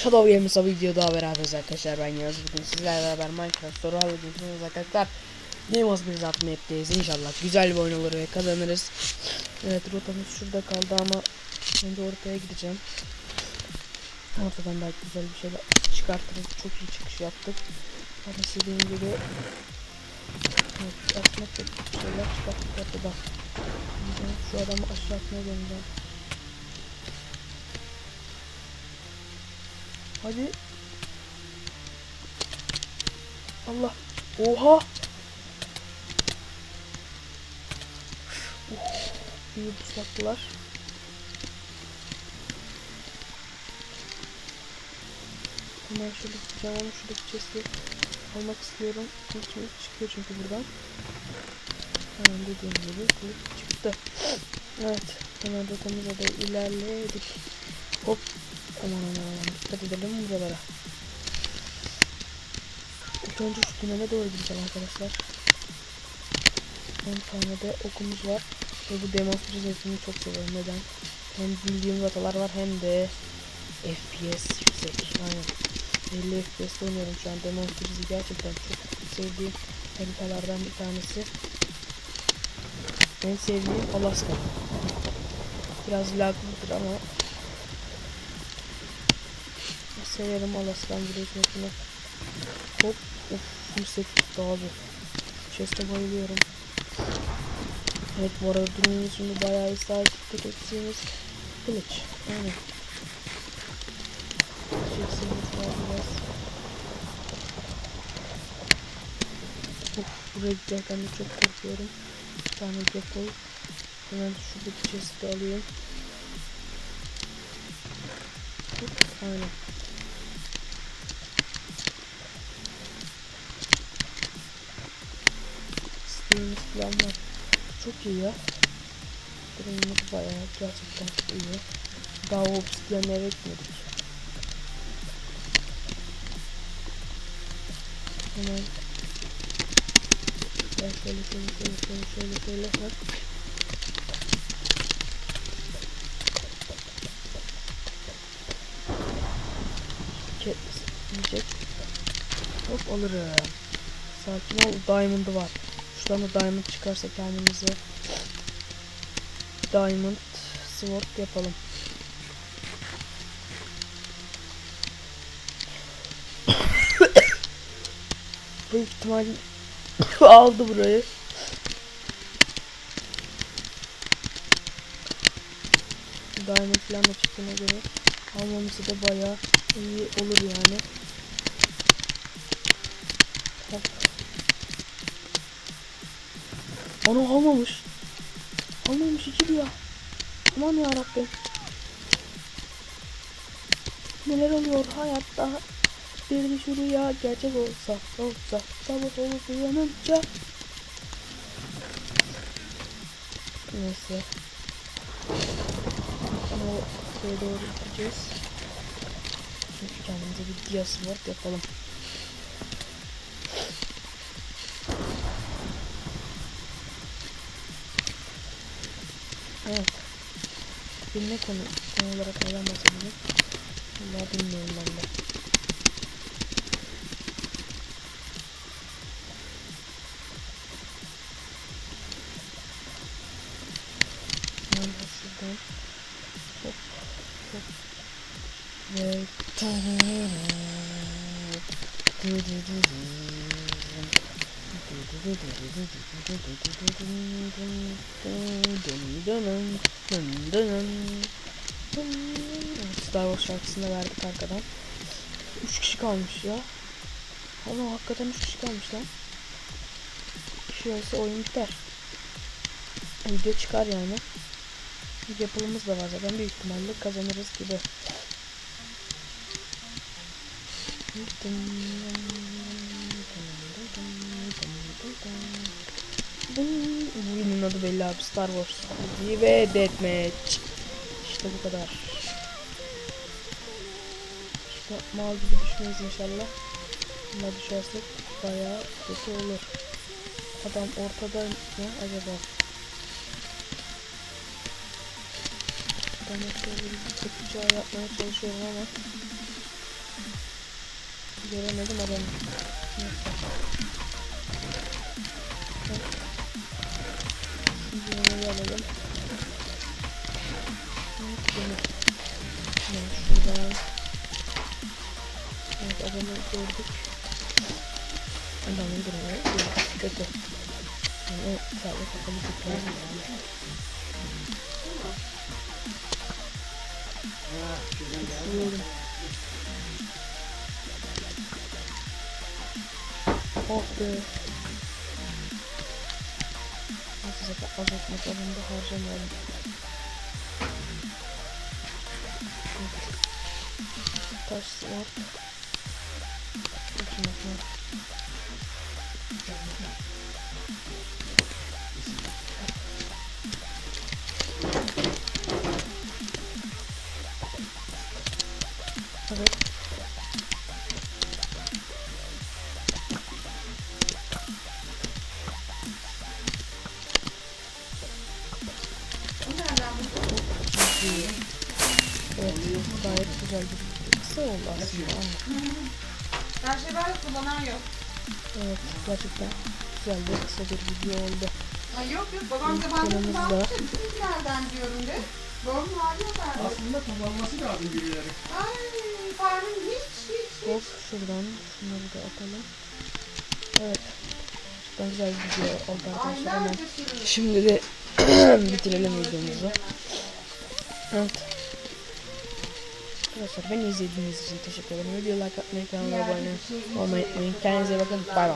Shadow Games'a video daha beraberiz arkadaşlar. Ben Yunus. Bugün sizlerle beraber Minecraft soru halledeceğiz arkadaşlar. Nemos bir zat map'teyiz. İnşallah güzel bir oyun olur ve kazanırız. Evet rotamız şurada kaldı ama önce ortaya gideceğim. Ortadan belki güzel bir şeyler çıkartırız. Çok iyi çıkış yaptık. Ama istediğim gibi Evet, aslında çok şeyler çıkarttık ortada. Şu adamı aşağı atmaya göndereceğim. Hadi. Allah. Oha. Uf, iyi puslattılar. Hemen şöyle tutacağım ama şuradaki chest'i almak istiyorum. Çünkü çıkıyor çünkü buradan. Hemen dediğim gibi bu çıktı. Evet. Hemen rotamıza da ilerledik. Hop. Aman aman. Dikkat edelim buralara. İlk önce şu tünele doğru gideceğim arkadaşlar. 10 tane de okumuz var. Ve bu demonstrasyon zevkini çok seviyorum. Neden? Hem bildiğim ratalar var hem de FPS yüksek. Aynen. 50 FPS'te oynuyorum şu an. Demonstrasyon gerçekten çok sevdiğim haritalardan bir tanesi. En sevdiğim Alaska. Biraz laglıdır ama severim Alaska'nın biliyorsunuz. Hop of yüksek tuttu abi. Chest'e bayılıyorum. Evet bu arada durumunuz şimdi bayağı sahip ettiğimiz kılıç. Aynen. Çeksiniz var biraz. Of buraya giderken de çok korkuyorum. Bir tane yapayım. Hemen şuradaki chest'i alayım. Hop, Aynen. Falan var. Çok iyi ya. Durumumuz bayağı gerçekten iyi. Daha o obsidiyenle eve gitmedik. Hemen ben şöyle şöyle şöyle şöyle şöyle şöyle hop. Ket yiyecek. Hop alırım. Sakin ol. Diamond'ı var. Şuradan da diamond çıkarsa kendimize diamond sword yapalım. Büyük ihtimal aldı burayı. Diamond falan da çıktığına göre almaması da bayağı iyi olur yani. Hop. Onu almamış. Almamış ikili ya. Aman ya Rabbim. Neler oluyor hayatta? Bir de şu rüya gerçek olsa, olsa, sabah olup uyanınca. Neyse. Ama şeye doğru gideceğiz. Çünkü kendimize bir dia sword yapalım. Evet. Bir ne konu, konu olarak neden bahsedelim? Vallahi bilmiyorum ben de. Hemen şuradan. Hop, hop. Ve Star Wars şarkısını verdik arkadan. 3 kişi kalmış ya. Ama hakikaten 3 kişi kalmış lan. Olsa oyun biter. Video çıkar yani. Yapılımız da var zaten büyük ihtimalle kazanırız gibi. Oyunun adı belli abi Star Wars diye ve Deathmatch. İşte bu kadar. İşte mal gibi düşmeyiz inşallah. Buna düşersek bayağı kötü olur. Adam ortada mı acaba? Ben çekici yapmaya çalışıyorum ama Göremedim adamı. Neyse. Şimdi onu alalım. Evet, demir. Yani şuradan. Evet adamı gördük. Adamın durumu biraz kötü. Yani sadece kapalı tutmaz yani. Üşüyorum. Oh be. Nasıl zaten az ekmek alında harcamayalım. Taş var. Bakın bakın. Evet. Evet, gayet güzel bir kısa oldu aslında ama Her şey var kullanan yok. evet gerçekten güzel bir kısa bir video oldu. Ay yok yok babam zamanında kullanmıştı. Siz nereden diyorum de. Babamın hali yok artık. Aslında kullanması lazım birileri. Ay farmın hiç hiç Hop şuradan şunları da atalım. Evet. Gerçekten güzel bir video oldu arkadaşlar. Hemen. Şimdi de bitirelim videomuzu. Evet. Arkadaşlar beni izlediğiniz için teşekkür ederim. Video like atmayı, kanalıma abone olmayı unutmayın. Kendinize bakın. Bay bay.